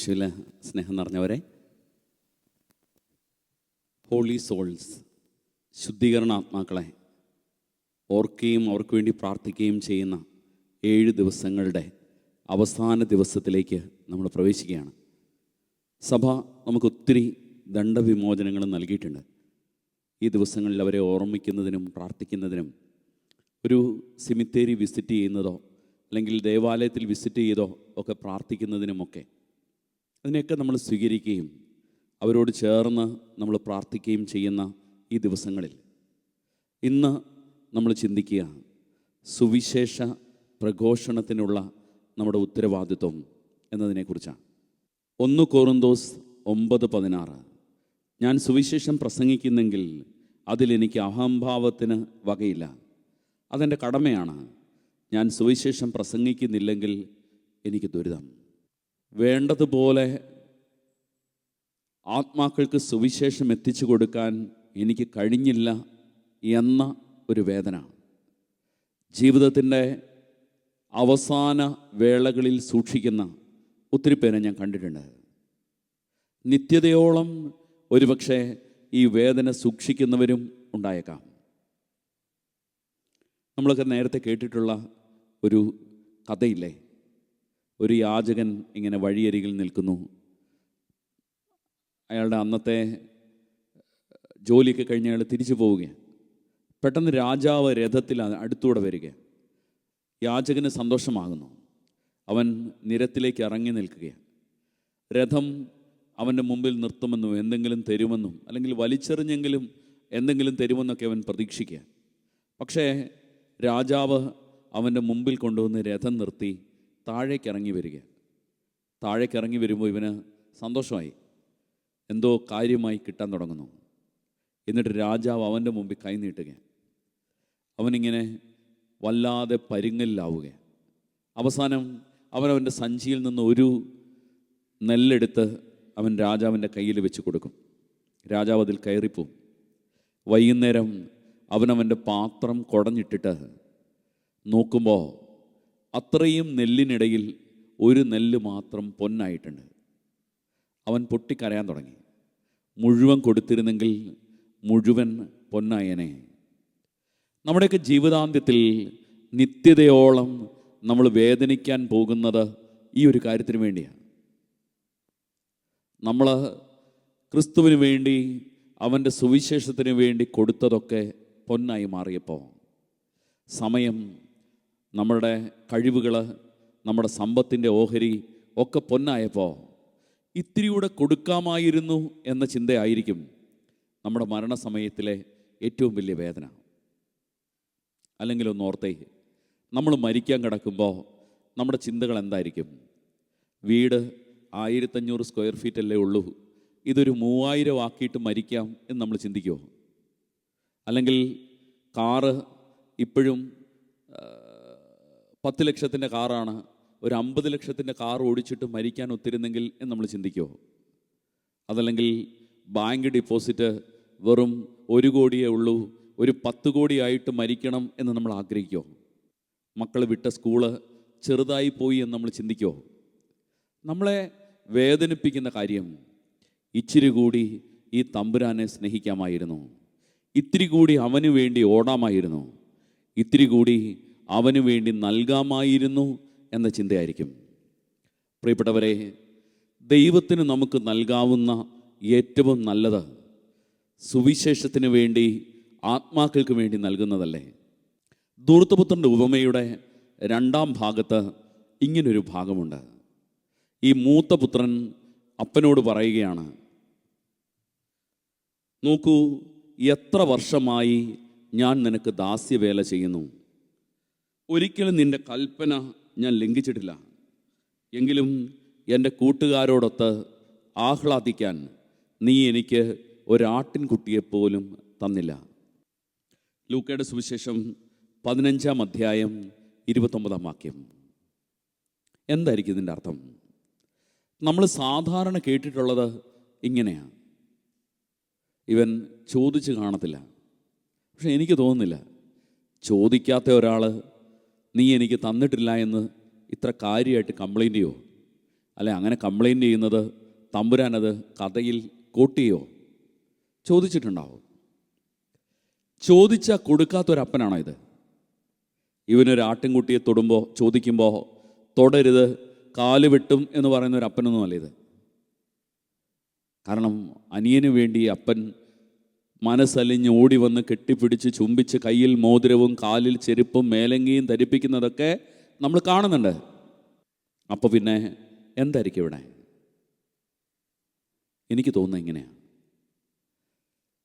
യേശുവിലെ സ്നേഹം നിറഞ്ഞവരെ holy souls ശുദ്ധീകരണ ആത്മാക്കളെ ഓർക്കുകയും അവർക്ക് വേണ്ടി പ്രാർത്ഥിക്കുകയും ചെയ്യുന്ന ഏഴ് ദിവസങ്ങളുടെ അവസാന ദിവസത്തിലേക്ക് നമ്മൾ പ്രവേശിക്കുകയാണ്. സഭ നമുക്ക് ഒത്തിരി ദണ്ഡവിമോചനങ്ങൾ നൽകിയിട്ടുണ്ട്. ഈ ദിവസങ്ങളിൽ അവരെ ഓർമ്മിക്കുന്നതിനും പ്രാർത്ഥിക്കുന്നതിനും ഒരു സിമിത്തേരി വിസിറ്റ് ചെയ്യുന്നതോ അല്ലെങ്കിൽ ദേവാലയത്തിൽ വിസിറ്റ് ചെയ്തോ ഒക്കെ പ്രാർത്ഥിക്കുന്നതിനുമൊക്കെ അതിനെയൊക്കെ നമ്മൾ സ്വീകരിക്കുകയും അവരോട് ചേർന്ന് നമ്മൾ പ്രാർത്ഥിക്കുകയും ചെയ്യുന്ന ഈ ദിവസങ്ങളിൽ ഇന്ന് നമ്മൾ ചിന്തിക്കുക സുവിശേഷ പ്രഘോഷണത്തിനുള്ള നമ്മുടെ ഉത്തരവാദിത്വം എന്നതിനെക്കുറിച്ചാണ്. ഒന്ന് കോറുന്തോസ് ഒമ്പത് പതിനാറ്. ഞാൻ സുവിശേഷം പ്രസംഗിക്കുന്നെങ്കിൽ അതിലെനിക്ക് അഹംഭാവത്തിന് വകയില്ല. അതെന്റെ കടമയാണ്. ഞാൻ സുവിശേഷം പ്രസംഗിക്കുന്നില്ലെങ്കിൽ എനിക്ക് ദുരിതം. വേണ്ടതുപോലെ ആത്മാക്കൾക്ക് സുവിശേഷം എത്തിച്ചു കൊടുക്കാൻ എനിക്ക് കഴിഞ്ഞില്ല എന്ന ഒരു വേദന. ജീവിതത്തിന്റെ അവസാന വേളകളിൽ സൂക്ഷിക്കുന്ന ഒത്തിരി പേരെ ഞാൻ കണ്ടിട്ടുണ്ട്. നിത്യതയോളം ഒരുപക്ഷെ ഈ വേദന സൂക്ഷിക്കുന്നവരും ഉണ്ടായേക്കാം. നമ്മളൊക്കെ നേരത്തെ കേട്ടിട്ടുള്ള ഒരു കഥയില്ലേ? ഒരു യാചകൻ ഇങ്ങനെ വഴിയരികിൽ നിൽക്കുന്നു. അയാളുടെ അന്നത്തെ ജോലിയൊക്കെ കഴിഞ്ഞ് അയാൾ തിരിച്ചു പോവുകയാണ്. പെട്ടെന്ന് രാജാവ് രഥത്തിൽ അടുത്തൂടെ വരിക. യാചകന് സന്തോഷമാകുന്നു. അവൻ നിരത്തിലേക്ക് ഇറങ്ങി നിൽക്കുകയാണ്. രഥം അവന്റെ മുമ്പിൽ നിർത്തുമെന്നും എന്തെങ്കിലും തരുമെന്നും അല്ലെങ്കിൽ വലിച്ചെറിഞ്ഞെങ്കിലും എന്തെങ്കിലും തരുമെന്നൊക്കെ അവൻ പ്രതീക്ഷിക്കുക പക്ഷേ രാജാവ് അവന്റെ മുമ്പിൽ കൊണ്ടുവന്ന് രഥം നിർത്തി താഴേക്ക് ഇറങ്ങി വരിക. താഴേക്ക് ഇറങ്ങി വരുമ്പോൾ ഇവന് സന്തോഷമായി. എന്തോ കാര്യമായി കിട്ടാൻ തുടങ്ങുന്നു. എന്നിട്ട് രാജാവ് അവന്റെ മുമ്പിൽ കൈ നീട്ടുക. അവനിങ്ങനെ വല്ലാതെ പരുങ്ങലിലാവുക. അവസാനം അവനവന്റെ സഞ്ചിയിൽ നിന്ന് ഒരു നെല്ലെടുത്ത് അവൻ രാജാവിന്റെ കയ്യിൽ വെച്ച് കൊടുക്കും. രാജാവ് അതിൽ കയറിപ്പോവും വൈകുന്നേരം അവനവന്റെ പാത്രം കുടഞ്ഞിട്ടിട്ട് നോക്കുമ്പോൾ അത്രയും നെല്ലിനിടയിൽ ഒരു നെല്ല് മാത്രം പൊന്നായിട്ടുണ്ട്. അവൻ പൊട്ടിക്കരയാൻ തുടങ്ങി. മുഴുവൻ കൊടുത്തിരുന്നെങ്കിൽ മുഴുവൻ പൊന്നായനെ. നമ്മുടെയൊക്കെ ജീവിതാന്ത്യത്തിൽ നിത്യതയോളം നമ്മൾ വേദനിക്കാൻ പോകുന്നത് ഈ ഒരു കാര്യത്തിന് വേണ്ടിയാണ്. നമ്മൾ ക്രിസ്തുവിന് വേണ്ടി അവന്റെ സുവിശേഷത്തിന് വേണ്ടി കൊടുത്തതൊക്കെ പൊന്നായി മാറിയപ്പോൾ സമയം നമ്മുടെ കഴിവുകൾ നമ്മുടെ സമ്പത്തിന്റെ ഓഹരി ഒക്കെ പൊന്നായപ്പോൾ ഇത്തിരിയൂടെ കൊടുക്കാമായിരുന്നു എന്ന ചിന്തയായിരിക്കും നമ്മുടെ മരണസമയത്തിലെ ഏറ്റവും വലിയ വേദന. അല്ലെങ്കിൽ ഒന്ന് ഓർത്തേ നമ്മൾ മരിക്കാൻ കിടക്കുമ്പോൾ നമ്മുടെ ചിന്തകൾ എന്തായിരിക്കും? വീട് ആയിരത്തഞ്ഞൂറ് സ്ക്വയർ ഫീറ്റ് അല്ലേ ഉള്ളൂ ഇതൊരു മൂവായിരം ആക്കിയിട്ട് മരിക്കാം എന്ന് നമ്മൾ ചിന്തിക്കുമോ അല്ലെങ്കിൽ കാറ് ഇപ്പോഴും പത്ത് ലക്ഷത്തിന്റെ കാറാണ്. ഒരു അമ്പത് ലക്ഷത്തിന്റെ കാർ ഓടിച്ചിട്ട് മരിക്കാൻ ഒത്തിരുന്നെങ്കിൽ എന്ന് നമ്മൾ ചിന്തിക്കുമോ അതല്ലെങ്കിൽ ബാങ്ക് ഡിപ്പോസിറ്റ് വെറും ഒരു കോടിയേ ഉള്ളൂ ഒരു പത്ത് കോടിയായിട്ട് മരിക്കണം എന്ന് നമ്മൾ ആഗ്രഹിക്കുമോ മക്കൾ വിട്ട സ്കൂൾ ചെറുതായി പോയി എന്ന് നമ്മൾ ചിന്തിക്കുമോ നമ്മളെ വേദനിപ്പിക്കുന്ന കാര്യം ഇച്ചിരി കൂടി ഈ തമ്പുരാനെ സ്നേഹിക്കാമായിരുന്നു. ഇത്തിരി കൂടി അവന് വേണ്ടി ഓടാമായിരുന്നു. ഇത്തിരി കൂടി അവന് വേണ്ടി നൽകാമായിരുന്നു എന്ന ചിന്തയായിരിക്കും. പ്രിയപ്പെട്ടവരെ ദൈവത്തിന് നമുക്ക് നൽകാവുന്ന ഏറ്റവും നല്ലത് സുവിശേഷത്തിന് വേണ്ടി ആത്മാക്കൾക്ക് വേണ്ടി നൽകുന്നതല്ലേ? ദൂർത്തപുത്രന്റെ ഉപമയുടെ രണ്ടാം ഭാഗത്ത് ഇങ്ങനൊരു ഭാഗമുണ്ട്. ഈ മൂത്ത പുത്രൻ അപ്പനോട് പറയുകയാണ് നോക്കൂ എത്ര വർഷമായി ഞാൻ നിനക്ക് ദാസ്യവേല ചെയ്യുന്നു. ഒരിക്കലും നിന്റെ കൽപ്പന ഞാൻ ലംഘിച്ചിട്ടില്ല. എങ്കിലും എന്റെ കൂട്ടുകാരോടൊത്ത് ആഹ്ലാദിക്കാൻ നീ എനിക്ക് ഒരാട്ടിൻകുട്ടിയെപ്പോലും തന്നില്ല. ലൂക്കയുടെ സുവിശേഷം പതിനഞ്ചാം അധ്യായം ഇരുപത്തൊമ്പതാം വാക്യം. എന്തായിരിക്കും ഇതിന്റെ അർത്ഥം? നമ്മൾ സാധാരണ കേട്ടിട്ടുള്ളത് ഇങ്ങനെയാണ് ഇവൻ ചോദിച്ച് കാണത്തില്ല. പക്ഷെ എനിക്ക് തോന്നുന്നില്ല. ചോദിക്കാത്ത ഒരാൾ നീ എനിക്ക് തന്നിട്ടില്ല എന്ന് ഇത്ര കാര്യമായിട്ട് കംപ്ലൈന്റ് ചെയ്യോ? അല്ലെ അങ്ങനെ കംപ്ലൈന്റ് ചെയ്യുന്നത് തമ്പുരാനത് കഥയിൽ കോട്ടിയോ ചോദിച്ചിട്ടുണ്ടാവും. ചോദിച്ചാൽ കൊടുക്കാത്തൊരപ്പനാണോ ഇത്? ഇവനൊരു ആട്ടിൻകുട്ടിയെ തൊടുമ്പോൾ ചോദിക്കുമ്പോൾ തൊടരുത് കാൽ വെട്ടും എന്ന് പറയുന്ന ഒരു അപ്പനൊന്നുമല്ല ഇത്. കാരണം അനിയന് വേണ്ടി അപ്പൻ മനസ്സലിഞ്ഞ് ഓടി വന്ന് കെട്ടിപ്പിടിച്ച് ചുംബിച്ച് കയ്യിൽ മോതിരവും കാലിൽ ചെരുപ്പും മേലങ്കിയും ധരിപ്പിക്കുന്നതൊക്കെ നമ്മൾ കാണുന്നുണ്ട്. അപ്പോൾ പിന്നെ എന്തായിരിക്കും ഇവിടെ? എനിക്ക് തോന്നുന്നത് ഇങ്ങനെയാണ്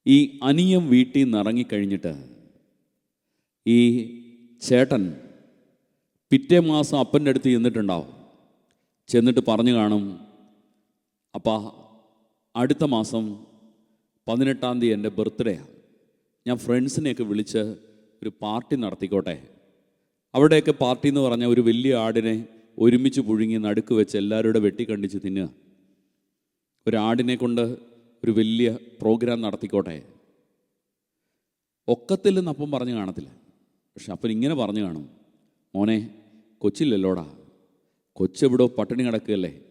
ഈ അനിയം വീട്ടിൽ നിന്ന് ഇറങ്ങിക്കഴിഞ്ഞിട്ട് ഈ ചേട്ടൻ പിറ്റേ മാസം അപ്പന്റെ അടുത്ത് ചെന്നിട്ടുണ്ടാവും. ചെന്നിട്ട് പറഞ്ഞു കാണും അപ്പ അടുത്ത മാസം പതിനെട്ടാം തീയതി എന്റെ ബർത്ത്ഡേയാണ്. ഞാൻ ഫ്രണ്ട്സിനെയൊക്കെ വിളിച്ച് ഒരു പാർട്ടി നടത്തിക്കോട്ടെ. അവിടെയൊക്കെ പാർട്ടി എന്ന് പറഞ്ഞാൽ ഒരു വലിയ ആടിനെ ഒരുമിച്ച് പുഴുങ്ങി നടുക്ക് വെച്ച് എല്ലാവരുടെ വെട്ടിക്കണ്ടിച്ച് തിന്നുക. ഒരാടിനെ കൊണ്ട് ഒരു വലിയ പ്രോഗ്രാം നടത്തിക്കോട്ടെ. ഒക്കത്തില്ലെന്ന് അപ്പം പറഞ്ഞു കാണത്തില്ല. പക്ഷെ അപ്പൻ ഇങ്ങനെ പറഞ്ഞു കാണും. മോനെ കൊച്ചില്ലല്ലോടാ. കൊച്ചെവിടോ പട്ടിണി കിടക്കുകയല്ലേ?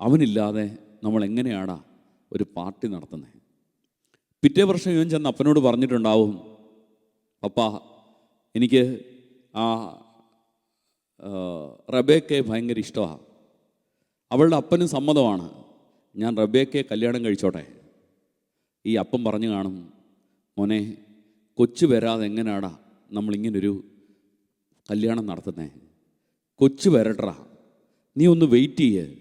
അവനില്ലാതെ നമ്മൾ എങ്ങനെയാടാ ഒരു പാർട്ടി നടത്തുന്നത് പിറ്റേ വർഷം ഇവൻ ചെന്ന് അപ്പനോട് പറഞ്ഞിട്ടുണ്ടാവും അപ്പ എനിക്ക് ആ റബേക്കയെ ഭയങ്കര ഇഷ്ടമാണ് അവളുടെ അപ്പനും സമ്മതമാണ്. ഞാൻ റബേക്കയെ കല്യാണം കഴിച്ചോട്ടെ. ഈ അപ്പം പറഞ്ഞു കാണും. മോനെ കൊച്ചു വരാതെ എങ്ങനെയാടാ നമ്മളിങ്ങനൊരു കല്യാണം നടത്തുന്നേ? കൊച്ചു വരട്ടാ നീ ഒന്ന് വെയിറ്റ് ചെയ്യേ.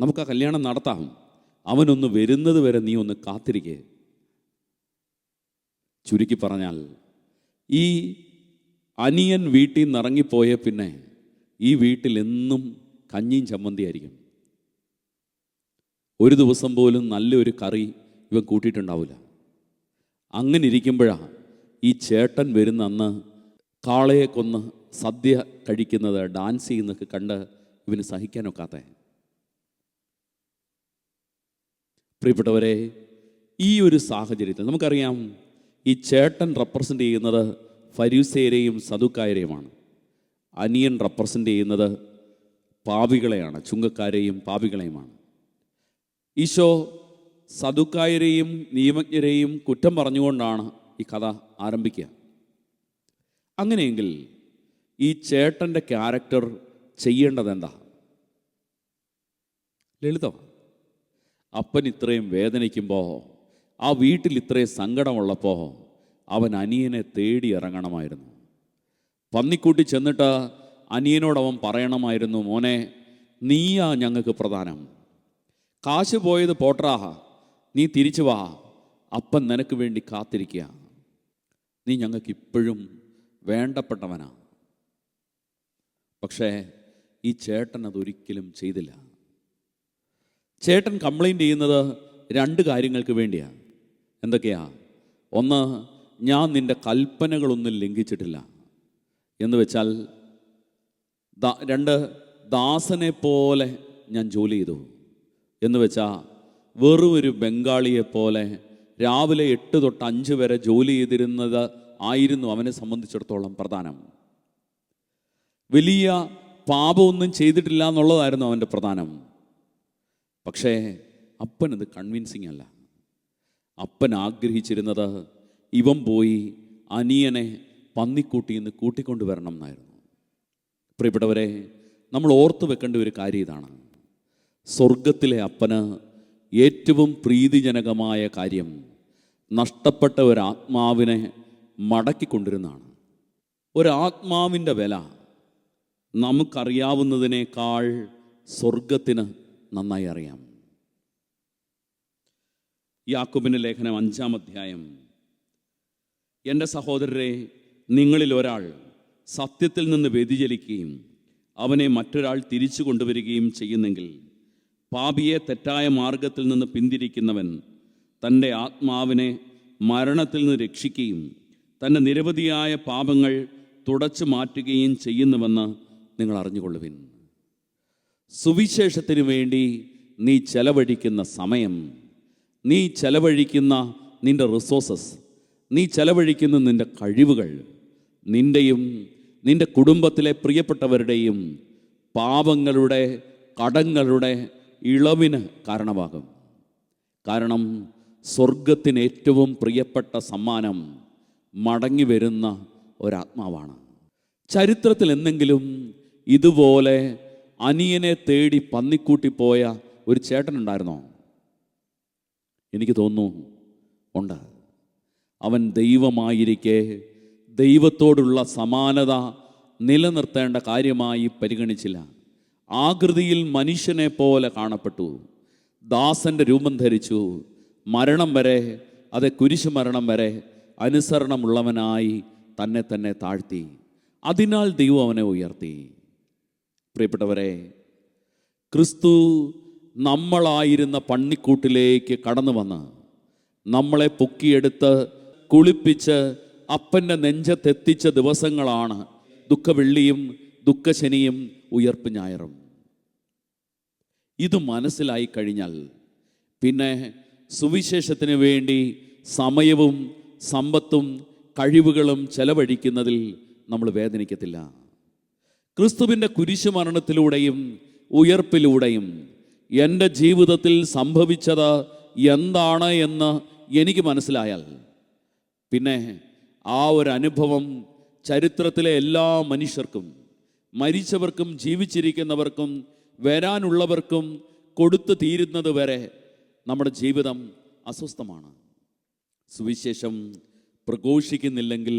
നമുക്ക് ആ കല്യാണം നടത്താം. അവനൊന്ന് വരുന്നത് വരെ നീ ഒന്ന് കാത്തിരിക്കേ. ചുരുക്കി പറഞ്ഞാൽ ഈ അനിയൻ വീട്ടിൽ നിന്ന് ഇറങ്ങിപ്പോയ പിന്നെ ഈ വീട്ടിൽ എന്നും കഞ്ഞിയും ചമ്മന്തിയായിരിക്കും ഒരു ദിവസം പോലും നല്ലൊരു കറി ഇവൻ കൂട്ടിയിട്ടുണ്ടാവില്ല. അങ്ങനെ ഇരിക്കുമ്പോഴാണ് ഈ ചേട്ടൻ വരുന്ന അന്ന് കാളയെ കൊന്ന് സദ്യ കഴിക്കുന്നത് ഡാൻസ് ചെയ്യുന്നതൊക്കെ കണ്ട് ഇവന് സഹിക്കാനൊക്കാത്ത. പ്രിയപ്പെട്ടവരെ ഈ ഒരു സാഹചര്യത്തിൽ നമുക്കറിയാം ഈ ചേട്ടൻ റെപ്രസെന്റ് ചെയ്യുന്നത് ഫരീസേരെയും സതുക്കായരെയുമാണ് അനിയൻ റെപ്രസെന്റ് ചെയ്യുന്നത് പാപികളെയാണ് ചുങ്കക്കാരെയും പാപികളെയുമാണ് ഈശോ സതുക്കായരെയും നിയമജ്ഞരെയും കുറ്റം പറഞ്ഞുകൊണ്ടാണ് ഈ കഥ ആരംഭിക്കുക. അങ്ങനെയെങ്കിൽ ഈ ചേട്ടന്റെ ക്യാരക്ടർ ചെയ്യേണ്ടത് എന്താ ലളിതമാണ് അപ്പൻ ഇത്രയും വേദനിക്കുമ്പോൾ ആ വീട്ടിൽ ഇത്രയും സങ്കടമുള്ളപ്പോൾ അവൻ അനിയനെ തേടി ഇറങ്ങണമായിരുന്നു. പന്നിക്കൂട്ടി ചെന്നിട്ട് അനിയനോട് അവൻ പറയണമായിരുന്നു മോനെ നീയാ ഞങ്ങൾക്ക് പ്രധാനം. കാശ് പോയത് പോട്ടറാ നീ തിരിച്ചു വാ. അപ്പൻ നിനക്ക് വേണ്ടി കാത്തിരിക്കുക. നീ ഞങ്ങൾക്ക് ഇപ്പോഴും വേണ്ടപ്പെട്ടവനാ. പക്ഷേ ഈ ചേട്ടൻ അതൊരിക്കലും ചെയ്തില്ല. ചേട്ടൻ കംപ്ലൈന്റ് ചെയ്യുന്നത് രണ്ട് കാര്യങ്ങൾക്ക് വേണ്ടിയാണ്. എന്തൊക്കെയാ? ഒന്ന് ഞാൻ നിന്റെ കൽപ്പനകളൊന്നും ലംഘിച്ചിട്ടില്ല. എന്ന് വെച്ചാൽ രണ്ട് ദാസനെ പോലെ ഞാൻ ജോലി ചെയ്തു. എന്ന് വെച്ചാൽ വെറും ഒരു ബംഗാളിയെ പോലെ രാവിലെ എട്ട് തൊട്ട് അഞ്ച് വരെ ജോലി ചെയ്തിരുന്നത് ആയിരുന്നു അവനെ സംബന്ധിച്ചിടത്തോളം പ്രധാനം. വലിയ പാപമൊന്നും ചെയ്തിട്ടില്ല എന്നുള്ളതായിരുന്നു അവന്റെ പ്രധാനം. പക്ഷേ അപ്പനത് കൺവിൻസിങ് അല്ല. അപ്പൻ ആഗ്രഹിച്ചിരുന്നത് ഇവൻ പോയി അനിയനെ പന്നിക്കൂട്ടി നിന്ന് കൂട്ടിക്കൊണ്ടുവരണം എന്നായിരുന്നു. പ്രിയപ്പെട്ടവരെ നമ്മൾ ഓർത്തു വെക്കേണ്ട ഒരു കാര്യം ഇതാണ്. സ്വർഗത്തിലെ അപ്പന് ഏറ്റവും പ്രീതിജനകമായ കാര്യം നഷ്ടപ്പെട്ട ഒരു ഒരാത്മാവിനെ മടക്കിക്കൊണ്ടിരുന്നാണ് ഒരാത്മാവിന്റെ വില നമുക്കറിയാവുന്നതിനേക്കാൾ സ്വർഗത്തിന് നന്നായി അറിയാം. യാക്കൂബിന്റെ ലേഖനം അഞ്ചാം അധ്യായം. എന്റെ സഹോദരരെ നിങ്ങളിൽ ഒരാൾ സത്യത്തിൽ നിന്ന് വ്യതിചലിക്കുകയും അവനെ മറ്റൊരാൾ തിരിച്ചു കൊണ്ടുവരികയും ചെയ്യുന്നെങ്കിൽ പാപിയെ തെറ്റായ മാർഗത്തിൽ നിന്ന് പിന്തിരിക്കുന്നവൻ തന്റെ ആത്മാവിനെ മരണത്തിൽ നിന്ന് രക്ഷിക്കുകയും തന്റെ നിരവധിയായ പാപങ്ങൾ തുടച്ചു മാറ്റുകയും ചെയ്യുന്നുവെന്ന് നിങ്ങൾ അറിഞ്ഞുകൊള്ളുവിൻ. സുവിശേഷത്തിന് വേണ്ടി നീ ചെലവഴിക്കുന്ന സമയം നീ ചെലവഴിക്കുന്ന നിന്റെ റിസോഴ്സസ് നീ ചെലവഴിക്കുന്ന നിന്റെ കഴിവുകൾ നിന്റെയും നിന്റെ കുടുംബത്തിലെ പ്രിയപ്പെട്ടവരുടെയും പാപങ്ങളുടെ കടങ്ങളുടെ ഇളവിന് കാരണമാകും. കാരണം സ്വർഗത്തിന് ഏറ്റവും പ്രിയപ്പെട്ട സമ്മാനം മടങ്ങി വരുന്ന ഒരാത്മാവാണ്. ചരിത്രത്തിൽ എന്തെങ്കിലും ഇതുപോലെ അനിയനെ തേടി പന്നിക്കൂട്ടി പോയ ഒരു ചേട്ടനുണ്ടായിരുന്നോ? എനിക്ക് തോന്നുന്നു ഉണ്ട്. അവൻ ദൈവമായിരിക്കെ ദൈവത്തോടുള്ള സമാനത നിലനിർത്തേണ്ട കാര്യമായി പരിഗണിച്ചില്ല. ആകൃതിയിൽ മനുഷ്യനെ പോലെ കാണപ്പെട്ടു. ദാസന്റെ രൂപം ധരിച്ചു. മരണം വരെ അത് കുരിശു മരണം വരെ അനുസരണമുള്ളവനായി തന്നെ തന്നെ താഴ്ത്തി. അതിനാൽ ദൈവം അവനെ ഉയർത്തി. പ്രിയപ്പെട്ടവരെ ക്രിസ്തു നമ്മളായിരുന്ന പണ്ണിക്കൂട്ടിലേക്ക് കടന്നു വന്ന് നമ്മളെ പൊക്കിയെടുത്ത് കുളിപ്പിച്ച് അപ്പന്റെ നെഞ്ചത്തെത്തിച്ച ദിവസങ്ങളാണ് ദുഃഖവെള്ളിയും ദുഃഖശനിയും ഉയർപ്പ് ഞായറും. ഇത് മനസ്സിലായി കഴിഞ്ഞാൽ പിന്നെ സുവിശേഷത്തിന് വേണ്ടി സമയവും സമ്പത്തും കഴിവുകളും ചെലവഴിക്കുന്നതിൽ നമ്മൾ വേദനിക്കത്തില്ല. ക്രിസ്തുവിന്റെ കുരിശുമരണത്തിലൂടെയും ഉയർപ്പിലൂടെയും എന്റെ ജീവിതത്തിൽ സംഭവിച്ചത് എന്താണ് എന്ന് എനിക്ക് മനസ്സിലായാൽ പിന്നെ ആ ഒരു അനുഭവം ചരിത്രത്തിലെ എല്ലാ മനുഷ്യർക്കും മരിച്ചവർക്കും ജീവിച്ചിരിക്കുന്നവർക്കും വരാനുള്ളവർക്കും കൊടുത്തു തീരുന്നത് വരെ നമ്മുടെ ജീവിതം അസ്വസ്ഥമാണ്. സുവിശേഷം പ്രഘോഷിക്കുന്നില്ലെങ്കിൽ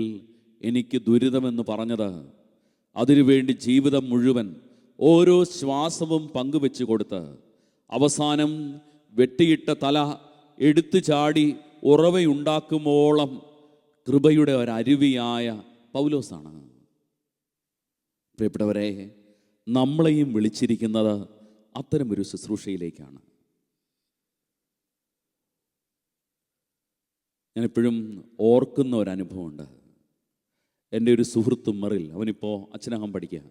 എനിക്ക് ദുരിതമെന്ന് പറഞ്ഞത് അതിനുവേണ്ടി ജീവിതം മുഴുവൻ ഓരോ ശ്വാസവും പങ്കുവെച്ച് കൊടുത്ത് അവസാനം വെട്ടിയിട്ട തല എടുത്തു ചാടി ഉറവയുണ്ടാക്കുമോളം കൃപയുടെ ഒരരുവിയായ പൗലോസാണ്. പ്രിയപ്പെട്ടവരെ നമ്മളെയും വിളിച്ചിരിക്കുന്നത് അത്തരമൊരു ശുശ്രൂഷയിലേക്കാണ്. ഞാനെപ്പോഴും ഓർക്കുന്ന ഒരു അനുഭവമുണ്ട് എന്റെ ഒരു സുഹൃത്ത് മെറിൽ അവനിപ്പോൾ അച്ഛനകം പഠിക്കുക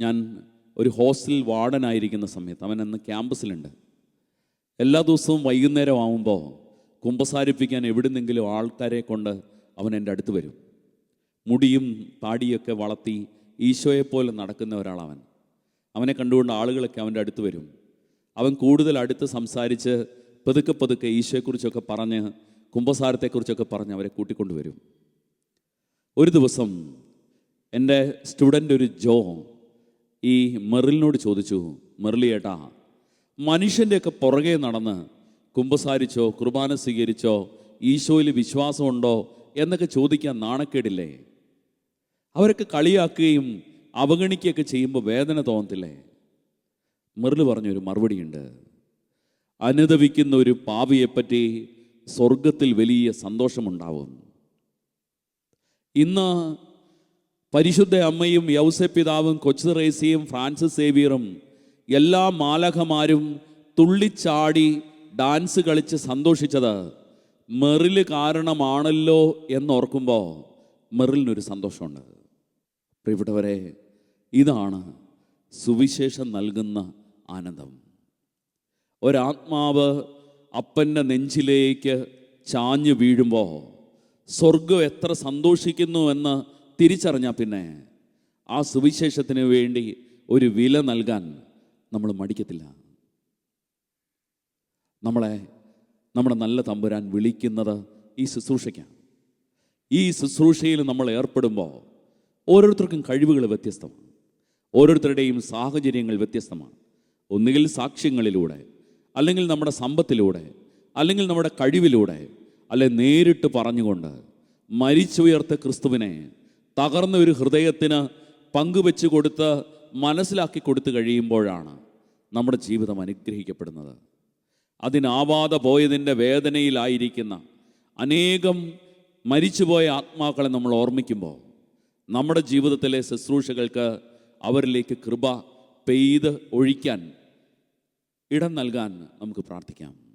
ഞാൻ ഒരു ഹോസ്റ്റൽ വാർഡനായിരിക്കുന്ന സമയത്ത് അവൻ അന്ന് ക്യാമ്പസിലുണ്ട്. എല്ലാ ദിവസവും വൈകുന്നേരം ആവുമ്പോൾ കുമ്പസാരിപ്പിക്കാൻ എവിടുന്നെങ്കിലും ആൾക്കാരെ കൊണ്ട് അവൻ എന്റെ അടുത്ത് വരും. മുടിയും താടിയൊക്കെ വളർത്തി ഈശോയെപ്പോലെ നടക്കുന്ന ഒരാളവൻ. അവനെ കണ്ടുകൊണ്ട് ആളുകളൊക്കെ അവന്റെ അടുത്ത് വരും. അവൻ കൂടുതൽ അടുത്ത് സംസാരിച്ച് പതുക്കെ പതുക്കെ ഈശോയെക്കുറിച്ചൊക്കെ പറഞ്ഞ് കുംഭസാരത്തെക്കുറിച്ചൊക്കെ പറഞ്ഞ് അവരെ കൂട്ടിക്കൊണ്ടുവരും. ഒരു ദിവസം എന്റെ സ്റ്റുഡന്റ് ഒരു ജോ ഈ മെറിലിനോട് ചോദിച്ചു മെറിലി ഏട്ടാ മനുഷ്യന്റെയൊക്കെ പുറകെ നടന്ന് കുമ്പസാരിച്ചോ കുർബാന സ്വീകരിച്ചോ ഈശോയിൽ വിശ്വാസമുണ്ടോ എന്നൊക്കെ ചോദിക്കാൻ നാണക്കേടില്ലേ? അവരൊക്കെ കളിയാക്കുകയും അവഗണിക്കുകയൊക്കെ ചെയ്യുമ്പോൾ വേദന തോന്നത്തില്ലേ? മെറിൽ പറഞ്ഞൊരു മറുപടിയുണ്ട് അനുദവിക്കുന്ന ഒരു പാവിയെപ്പറ്റി സ്വർഗത്തിൽ വലിയ സന്തോഷമുണ്ടാവും. ഇന്ന് പരിശുദ്ധ അമ്മയും യൗസ പിതാവും കൊച്ചുറേസിയും ഫ്രാൻസിസ് സേവിയറും എല്ലാ മാലകമാരും തുള്ളിച്ചാടി ഡാൻസ് കളിച്ച് സന്തോഷിച്ചത് മെറിൽ കാരണമാണല്ലോ എന്നോർക്കുമ്പോൾ മെറിലിനൊരു സന്തോഷമുണ്ട്. പ്രിയപ്പെട്ടവരെ ഇതാണ് സുവിശേഷം നൽകുന്ന ആനന്ദം. ഒരാത്മാവ് അപ്പന്റെ നെഞ്ചിലേക്ക് ചാഞ്ഞു വീഴുമ്പോൾ സ്വർഗം എത്ര സന്തോഷിക്കുന്നു എന്ന് തിരിച്ചറിഞ്ഞാൽ പിന്നെ. ആ സുവിശേഷത്തിന് വേണ്ടി ഒരു വില നൽകാൻ നമ്മൾ മടിക്കത്തില്ല. നമ്മളെ നമ്മുടെ നല്ല തമ്പുരാൻ വിളിക്കുന്നത് ഈ ശുശ്രൂഷയ്ക്കാണ്. ഈ ശുശ്രൂഷയിൽ നമ്മൾ ഏർപ്പെടുമ്പോൾ ഓരോരുത്തർക്കും കഴിവുകൾ വ്യത്യസ്തമാണ്. ഓരോരുത്തരുടെയും സാഹചര്യങ്ങൾ വ്യത്യസ്തമാണ്. ഒന്നുകിൽ സാക്ഷ്യങ്ങളിലൂടെ അല്ലെങ്കിൽ നമ്മുടെ സമ്പത്തിലൂടെ അല്ലെങ്കിൽ നമ്മുടെ കഴിവിലൂടെ അല്ലെ നേരിട്ട് പറഞ്ഞുകൊണ്ട് മരിച്ചുയർത്ത ക്രിസ്തുവിനെ തകർന്ന ഒരു ഹൃദയത്തിന് പങ്കുവെച്ച് കൊടുത്ത് മനസ്സിലാക്കി കൊടുത്തു കഴിയുമ്പോഴാണ് നമ്മുടെ ജീവിതം അനുഗ്രഹിക്കപ്പെടുന്നത്. അതിനാവാതെ പോയതിന്റെ വേദനയിലായിരിക്കുന്ന അനേകം മരിച്ചുപോയ ആത്മാക്കളെ നമ്മൾ ഓർമ്മിക്കുമ്പോൾ നമ്മുടെ ജീവിതത്തിലെ ശുശ്രൂഷകൾക്ക് അവരിലേക്ക് കൃപ പെയ്ത് ഒഴിക്കാൻ ഇടം നൽകാൻ നമുക്ക് പ്രാർത്ഥിക്കാം.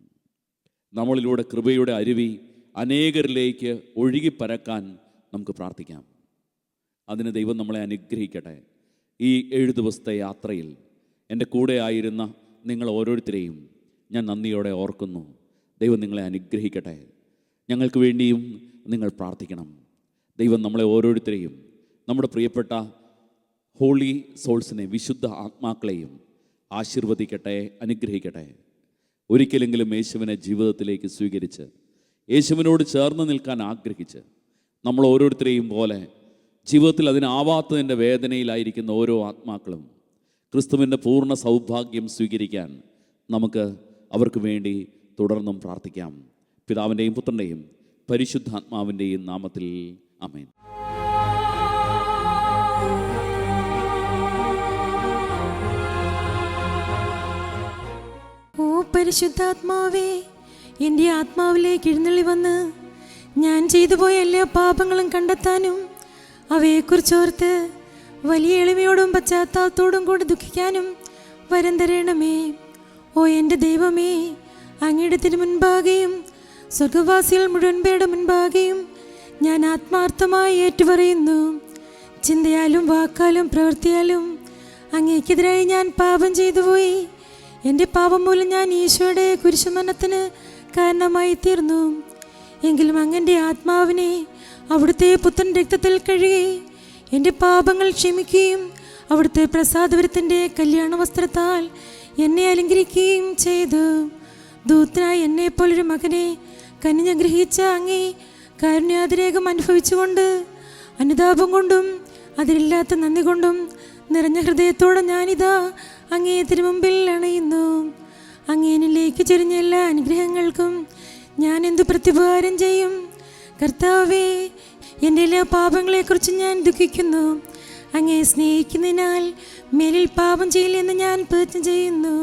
നമ്മളിലൂടെ കൃപയുടെ അരുവി അനേകരിലേക്ക് ഒഴുകിപ്പരക്കാൻ നമുക്ക് പ്രാർത്ഥിക്കാം. അതിന് ദൈവം നമ്മളെ അനുഗ്രഹിക്കട്ടെ. ഈ ഏഴ് ദിവസത്തെ യാത്രയിൽ എന്റെ കൂടെ ആയിരുന്ന നിങ്ങൾ ഓരോരുത്തരെയും ഞാൻ നന്ദിയോടെ ഓർക്കുന്നു. ദൈവം നിങ്ങളെ അനുഗ്രഹിക്കട്ടെ. ഞങ്ങൾക്ക് വേണ്ടിയും നിങ്ങൾ പ്രാർത്ഥിക്കണം. ദൈവം നമ്മളെ ഓരോരുത്തരെയും നമ്മുടെ പ്രിയപ്പെട്ട ഹോളി സോൾസിനെ വിശുദ്ധ ആത്മാക്കളെയും ആശീർവദിക്കട്ടെ അനുഗ്രഹിക്കട്ടെ. ഒരിക്കലെങ്കിലും യേശുവിനെ ജീവിതത്തിലേക്ക് സ്വീകരിച്ച് യേശുവിനോട് ചേർന്ന് നിൽക്കാൻ ആഗ്രഹിച്ച് നമ്മൾ ഓരോരുത്തരെയും പോലെ ജീവിതത്തിൽ അതിനാവാത്തതിന്റെ വേദനയിലായിരിക്കുന്ന ഓരോ ആത്മാക്കളും ക്രിസ്തുവിന്റെ പൂർണ സൗഭാഗ്യം സ്വീകരിക്കാൻ നമുക്ക് അവർക്ക് വേണ്ടി തുടർന്നും പ്രാർത്ഥിക്കാം. പിതാവിന്റെയും പുത്രന്റെയും പരിശുദ്ധാത്മാവിന്റെയും നാമത്തിൽ അമേൻ പരിശുദ്ധാത്മാവേ എന്റെ ആത്മാവിലേക്ക് എഴുന്നള്ളി വന്ന് ഞാൻ ചെയ്തു പോയ എല്ലാ പാപങ്ങളും കണ്ടെത്താനും അവയെക്കുറിച്ചോർത്ത് വലിയ എളിമയോടും പശ്ചാത്താപത്തോടും കൂടി ദുഃഖിക്കാനും വരം തരണമേ. ഓ എന്റെ ദൈവമേ അങ്ങയുടെ മുൻപാകെയും സ്വർഗവാസികൾ മുഴുവൻ പേരുടെ മുൻപാകെയും ഞാൻ ആത്മാർത്ഥമായി ഏറ്റുപറയുന്നു. ചിന്തയാലും വാക്കാലും പ്രവൃത്തിയാലും അങ്ങേക്കെതിരായി ഞാൻ പാപം ചെയ്തു പോയി. എന്റെ പാപം മൂലം ഞാൻ ഈശോയുടെ കുരിശുമരണത്തിന് കാരണമായി തീർന്നു. എങ്കിലും അങ്ങന്റെ ആത്മാവിനെ അവിടുത്തെ പുത്തൻ രക്തത്തിൽ കഴുകി എന്റെ പാപങ്ങൾ ക്ഷമിക്കുകയും അവിടുത്തെ പ്രസാദപുരത്തിന്റെ കല്യാണ വസ്ത്രത്താൽ എന്നെ അലങ്കരിക്കുകയും ചെയ്തു. ദൂത്തനായി എന്നെപ്പോലൊരു മകനെ കനിഞ്ഞഗ്രഹിച്ച അങ്ങേ കാരുണ്യാതിരേകം അനുഭവിച്ചുകൊണ്ട് അനുതാപം കൊണ്ടും അതിലില്ലാത്ത നന്ദി കൊണ്ടും നിറഞ്ഞ ഹൃദയത്തോടെ ഞാനിതാ അങ്ങേ തിരുമുമ്പിൽ അണയുന്നു. അങ്ങേനിലേക്ക് ചൊരിഞ്ഞ എല്ലാ അനുഗ്രഹങ്ങൾക്കും ഞാൻ എന്തു പ്രത്യുപകാരം ചെയ്യും? കർത്താവേ എന്റെ എല്ലാ പാപങ്ങളെക്കുറിച്ച് ഞാൻ ദുഃഖിക്കുന്നു. അങ്ങേ സ്നേഹിക്കുന്നതിനാൽ മേലിൽ പാപം ചെയ്യില്ലെന്ന് ഞാൻ പ്രതിജ്ഞ ചെയ്യുന്നു.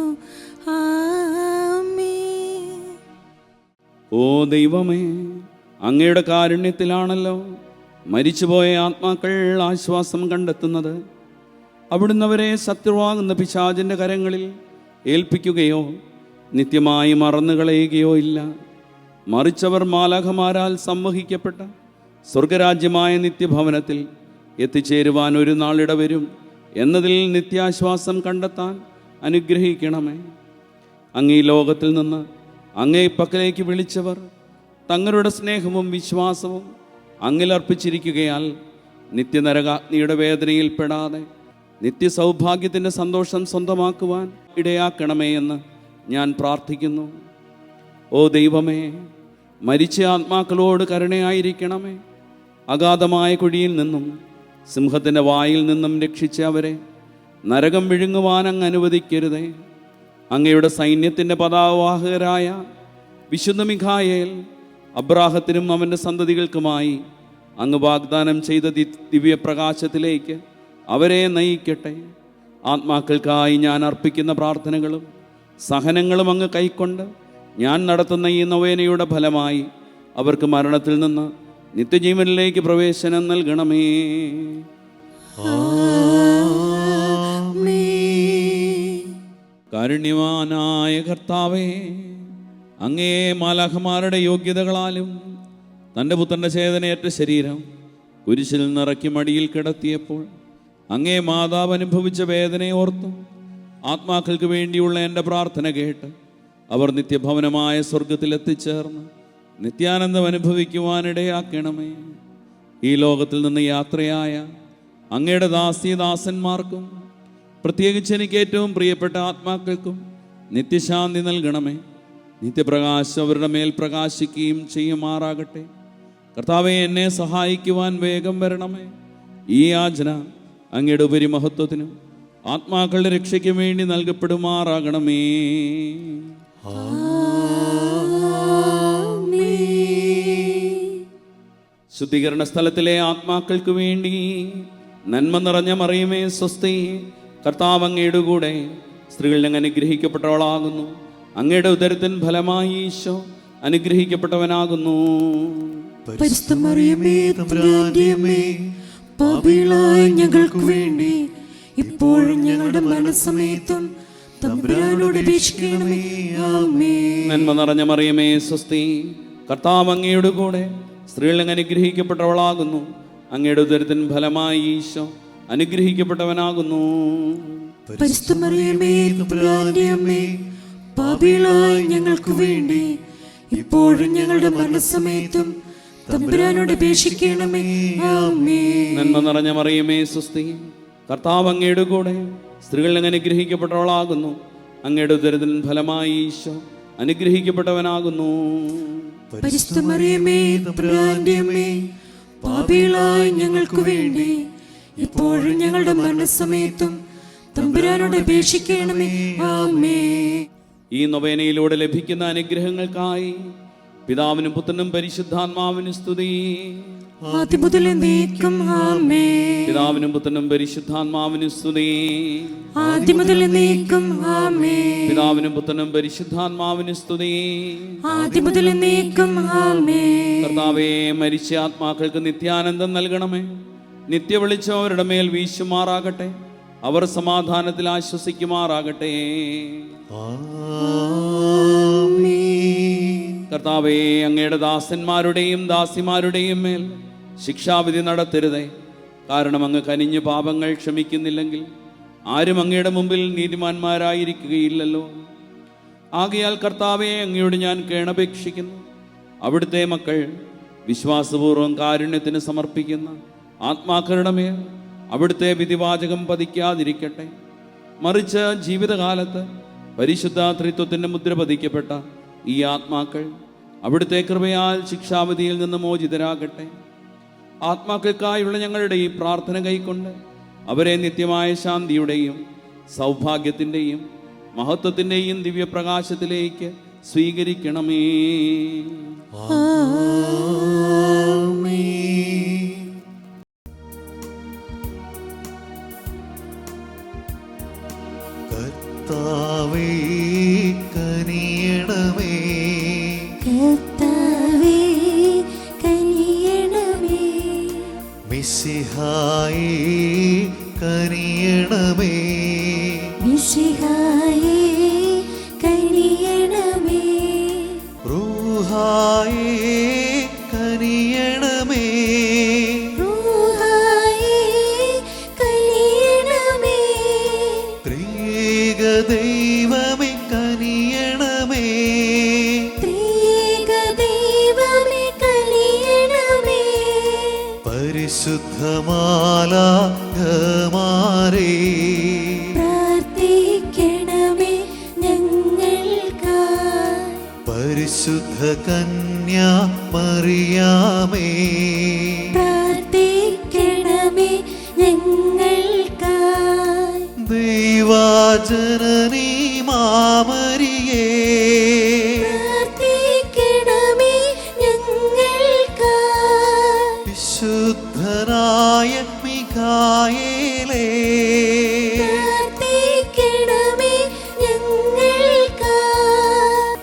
ഓ ദൈവമേ അങ്ങയുടെ കാരുണ്യത്തിലാണല്ലോ മരിച്ചുപോയ ആത്മാക്കൾ ആശ്വാസം കണ്ടെത്തുന്നത്. അവിടുന്ന് അവരെ ശത്രുവാകുന്ന പിശാചിന്റെ കരങ്ങളിൽ ഏൽപ്പിക്കുകയോ നിത്യമായി മറന്നു കളയുകയോ ഇല്ല. മറിച്ചവർ മാലാഖമാരാൽ സംവഹിക്കപ്പെട്ട സ്വർഗരാജ്യമായ നിത്യഭവനത്തിൽ എത്തിച്ചേരുവാൻ ഒരു നാളിട വരും എന്നതിൽ നിത്യാശ്വാസം കണ്ടെത്താൻ അനുഗ്രഹിക്കണമേ. അങ്ങീ ലോകത്തിൽ നിന്ന് അങ്ങേ പക്കലേക്ക് വിളിച്ചവർ തങ്ങളുടെ സ്നേഹവും വിശ്വാസവും അങ്ങിലർപ്പിച്ചിരിക്കുകയാൽ നിത്യനരകാഗ്നിയുടെ വേദനയിൽ പെടാതെ നിത്യസൗഭാഗ്യത്തിന്റെ സന്തോഷം സ്വന്തമാക്കുവാൻ ഇടയാക്കണമേ എന്ന് ഞാൻ പ്രാർത്ഥിക്കുന്നു. ഓ ദൈവമേ മരിച്ച ആത്മാക്കളോട് കരുണയായിരിക്കണമേ. അഗാധമായ കുഴിയിൽ നിന്നും സിംഹത്തിന്റെ വായിൽ നിന്നും രക്ഷിച്ച അവരെ നരകം വിഴുങ്ങുവാൻ അങ്ങ് അനുവദിക്കരുതേ. അങ്ങയുടെ സൈന്യത്തിന്റെ പതാവാഹകരായ വിശുദ്ധ മിഖായേൽ അബ്രാഹത്തിനും അവന്റെ സന്തതികൾക്കുമായി അങ്ങ് വാഗ്ദാനം ചെയ്ത ദിവ്യപ്രകാശത്തിലേക്ക് അവരെ നയിക്കട്ടെ. ആത്മാക്കൾക്കായി ഞാൻ അർപ്പിക്കുന്ന പ്രാർത്ഥനകളും സഹനങ്ങളും അങ്ങ് കൈക്കൊണ്ട് ഞാൻ നടത്തുന്ന ഈ നവേനയുടെ ഫലമായി അവർക്ക് മരണത്തിൽ നിന്ന് നിത്യജീവനിലേക്ക് പ്രവേശനം നൽകണമേ. കാരുണ്യവാനായ കർത്താവേ അങ്ങേ മാലാഖമാരുടെ യോഗ്യതകളാലും തന്റെ പുത്രന്റെ ചേതനയേറ്റ ശരീരം കുരിശിൽ നിറക്കി മടിയിൽ കിടത്തിയപ്പോൾ അങ്ങേ മാതാവ് അനുഭവിച്ച വേദനയെ ഓർത്ത്. ആത്മാക്കൾക്ക് വേണ്ടിയുള്ള എന്റെ പ്രാർത്ഥന കേട്ട് അവർ നിത്യഭവനമായ സ്വർഗത്തിൽ എത്തിച്ചേർന്ന് നിത്യാനന്ദം അനുഭവിക്കുവാനിടയാക്കണമേ. ഈ ലോകത്തിൽ നിന്ന് യാത്രയായ അങ്ങയുടെ ദാസിദാസന്മാർക്കും പ്രത്യേകിച്ച് എനിക്ക് ഏറ്റവും പ്രിയപ്പെട്ട ആത്മാക്കൾക്കും നിത്യശാന്തി നൽകണമേ. നിത്യപ്രകാശം അവരുടെ മേൽ പ്രകാശിക്കുകയും ചെയ്യുമാറാകട്ടെ. കർത്താവെ എന്നെ സഹായിക്കുവാൻ വേഗം വരണമേ. ഈ യാചന അങ്ങയുടെ ഉപരിമഹത്വത്തിനും ആത്മാക്കളുടെ രക്ഷയ്ക്കും വേണ്ടി നൽകപ്പെടുമാറാകണമേ. ശുദ്ധീകരണ സ്ഥലത്തിലെ ആത്മാക്കൾക്ക് വേണ്ടി നന്മ നിറഞ്ഞ മറിയുമേ സ്വസ്തി കർത്താവ് അങ്ങയുടെ കൂടെ സ്ത്രീകളിൽ അങ്ങ് അനുഗ്രഹിക്കപ്പെട്ടവളാകുന്നു. അങ്ങയുടെ ഉദരത്തിൻ ഫലമായി ഈശോ അനുഗ്രഹിക്കപ്പെട്ടവനാകുന്നു. പാപികളായ ഞങ്ങൾക്ക് വേണ്ടി ഇപ്പോഴും ഞങ്ങളുടെ മനസ്സമയത്തും തമ്പുരാനോട് അപേക്ഷിക്കണമേ. ആമേ നന്മ നിറഞ്ഞ മറിയമേ സ്വസ്തി. കർത്താവ് അങ്ങയുടെ കൂടെ സ്ത്രീകൾ അനുഗ്രഹിക്കപ്പെട്ടവളാകുന്നു. അങ്ങയുടെ ഉദരത്തിൻ ഫലമായി ഈശോ അനുഗ്രഹിക്കപ്പെട്ടവനാകുന്നു. ഞങ്ങൾക്ക് വേണ്ടി ഇപ്പോഴും ഞങ്ങളുടെ മനസ്സമയത്തും തമ്പുരാനോട് അപേക്ഷിക്കണമേ. ആമേ നന്മ നിറഞ്ഞ മറിയമേ സുസ്തി. കർത്താവ് അങ്ങയുടെ കൂടെ സ്ത്രീകൾ അങ്ങ് അനുഗ്രഹിക്കപ്പെട്ടവളാകുന്നു. അങ്ങയുടെ ഉദരത്തിൻ ഫലമായി ഈശോ അനുഗ്രഹിക്കപ്പെട്ടവനാകുന്നു. ഞങ്ങൾക്ക് വേണ്ടി ഇപ്പോഴും ഞങ്ങളുടെ മരണസമയത്തും തമ്പുരാനോട് അപേക്ഷിക്കണമേ. ആമേ ഈ നൊവേനയിലൂടെ ലഭിക്കുന്ന അനുഗ്രഹങ്ങൾക്കായി പിതാവിനും പുത്രനും പരിശുദ്ധാത്മാവിനും സ്തുതി. ആമേ പിതാവിനും പുത്രനും പരിശുദ്ധാത്മാവിനും സ്തുതി. ആമേ പിതാവിനും പുത്രനും പരിശുദ്ധാത്മാവിനും സ്തുതി. ആമേ കർത്താവേ മരിച്ച ആത്മാക്കൾക്ക് നിത്യാനന്ദം നൽകണമേ. നിത്യവിളിച്ചം അവരുടെ മേൽ വീശുമാറാകട്ടെ. അവർ സമാധാനത്തിൽ ആശ്വസിക്കുമാറാകട്ടെ. കർത്താവേ അങ്ങയുടെ ദാസന്മാരുടെയും ദാസിമാരുടെയും മേൽ ശിക്ഷാവിധി നടത്തരുതേ. കാരണം അങ്ങ് കനിഞ്ഞ് പാപങ്ങൾ ക്ഷമിക്കുന്നില്ലെങ്കിൽ ആരും അങ്ങയുടെ മുമ്പിൽ നീതിമാന്മാരായിരിക്കുകയില്ലല്ലോ. ആകയാൽ കർത്താവെ അങ്ങയോട് ഞാൻ കേണപേക്ഷിക്കുന്നു. അവിടുത്തെ മക്കൾ വിശ്വാസപൂർവം കാരുണ്യത്തിന് സമർപ്പിക്കുന്ന ആത്മാക്കളുടെ അവിടുത്തെ വിധിവാചകം പതിക്കാതിരിക്കട്ടെ. മറിച്ച് ജീവിതകാലത്ത് പരിശുദ്ധ ത്രിത്വത്തിന്റെ മുദ്ര പതിക്കപ്പെട്ട ഈ ആത്മാക്കൾ അവിടുത്തെ കൃപയാൽ ശിക്ഷാവിധിയിൽ നിന്ന് മോചിതരാകട്ടെ. ആത്മാക്കൾക്കായുള്ള ഞങ്ങളുടെ ഈ പ്രാർത്ഥന കൈക്കൊണ്ട് അവരെ നിത്യമായ ശാന്തിയുടെയും സൗഭാഗ്യത്തിന്റെയും മഹത്വത്തിന്റെയും ദിവ്യപ്രകാശത്തിലേക്ക് സ്വീകരിക്കണമേ. കർത്താവേ മിശിഹായേ കനിയണമേ. മിശിഹായേ കനിയണമേ. റൂഹായേ വിശുദ്ധനായ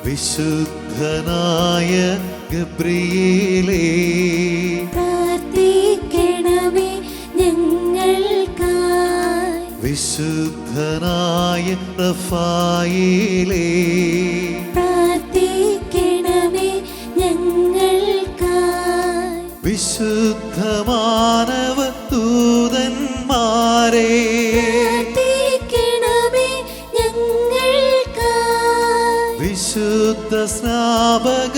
വിശുദ്ധനായ ഗബ്രിയേലേ. പ്രാർത്ഥിക്കണമേ ഞങ്ങൾക്കായി വിശുദ്ധനായ റഫായേലേ. വിശുദ്ധമാനവ ദൂതന്മാരെ വിശുദ്ധ സ്നാപക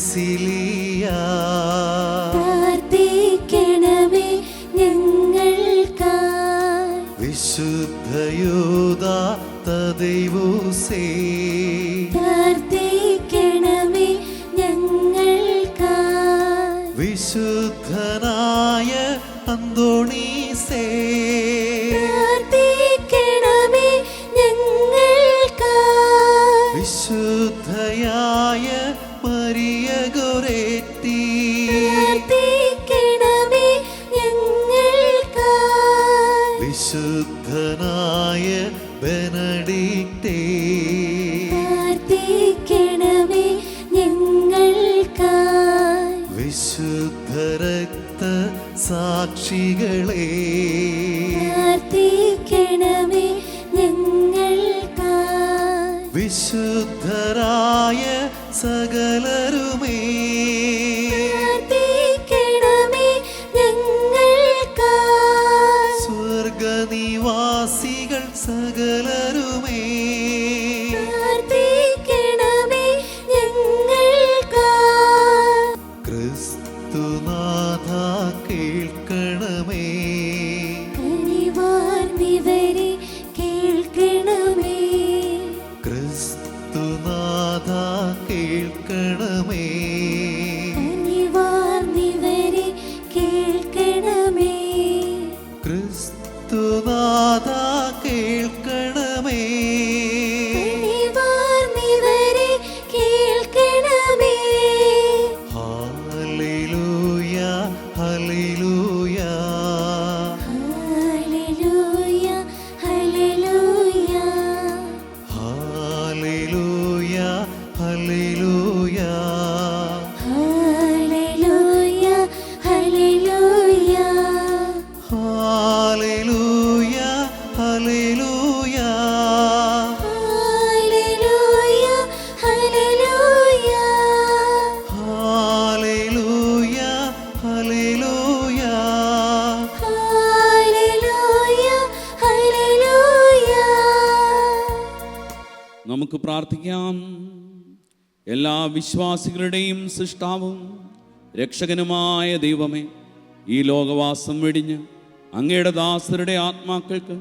സിസിലിയ പ്രാർത്ഥിക്കണമേ ഞങ്ങൾക്കായി. വിശുദ്ധയോദ തദൈവൂസേ വിശുദ്ധരായ സകലരുമേ. വിശ്വാസികളുടെയും സൃഷ്ടാവും രക്ഷകനുമായ ദൈവമേ ഈ ലോകവാസം വെടിഞ്ഞ് അങ്ങയുടെ ദാസരുടെ ആത്മാക്കൾക്ക്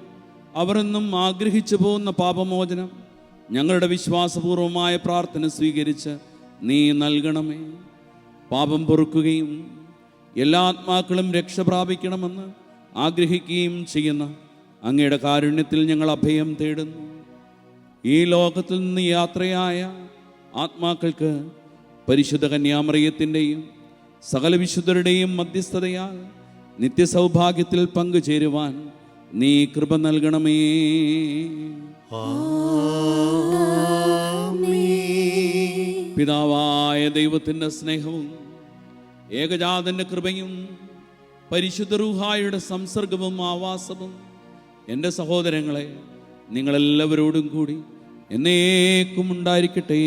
അവരെന്നും ആഗ്രഹിച്ചു പോകുന്ന പാപമോചനം ഞങ്ങളുടെ വിശ്വാസപൂർവമായ പ്രാർത്ഥന സ്വീകരിച്ച് നീ നൽകണമേ. പാപം പൊറുക്കുകയും എല്ലാ ആത്മാക്കളും രക്ഷ പ്രാപിക്കണമെന്ന് ആഗ്രഹിക്കുകയും ചെയ്യുന്ന അങ്ങയുടെ കാരുണ്യത്തിൽ ഞങ്ങൾ അഭയം തേടുന്നു. ഈ ലോകത്തിൽ നിന്ന് യാത്രയായ ആത്മാക്കൾക്ക് പരിശുദ്ധ കന്യാമറിയത്തിന്റെയും സകല വിശുദ്ധരുടെയും മധ്യസ്ഥതയാൽ നിത്യസൗഭാഗ്യത്തിൽ പങ്കുചേരുവാൻ നീ കൃപ നൽകണമേ. പിതാവായ ദൈവത്തിന്റെ സ്നേഹവും ഏകജാതന്റെ കൃപയും പരിശുദ്ധ റൂഹായുടെ സംസർഗവും ആവാസവും എന്റെ സഹോദരങ്ങളെ നിങ്ങളെല്ലാവരോടും കൂടി എന്നേക്കും ഉണ്ടായിരിക്കട്ടെ